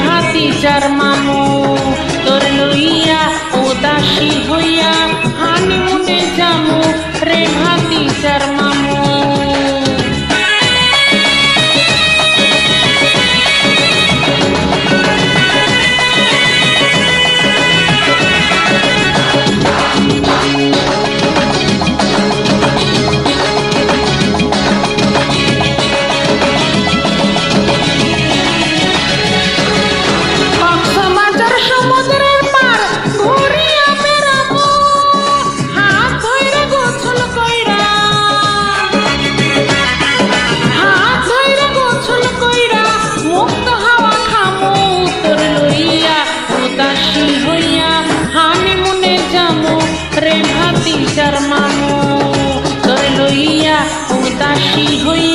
ভাতিজার মামু তোর লইয়া উদাসী হইয়া হানিমুনে যামু। রে ভাতিজার মামু হইয়া আমি মনে যাব রে ভাতি তোর লইয়া উদাসী হইয়া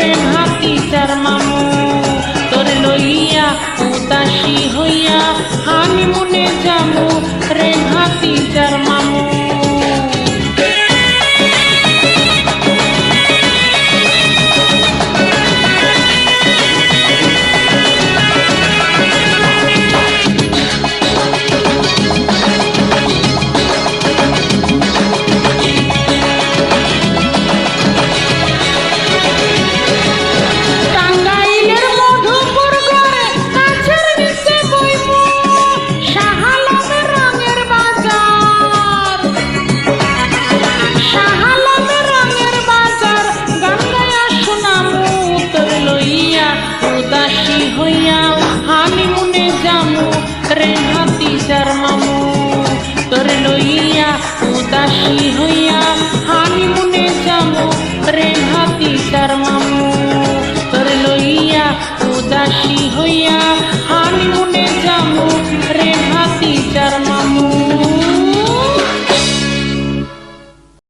রে ভাতিজার মামু তোর লইয়া উদাসী হইয়া আমি মনে যাব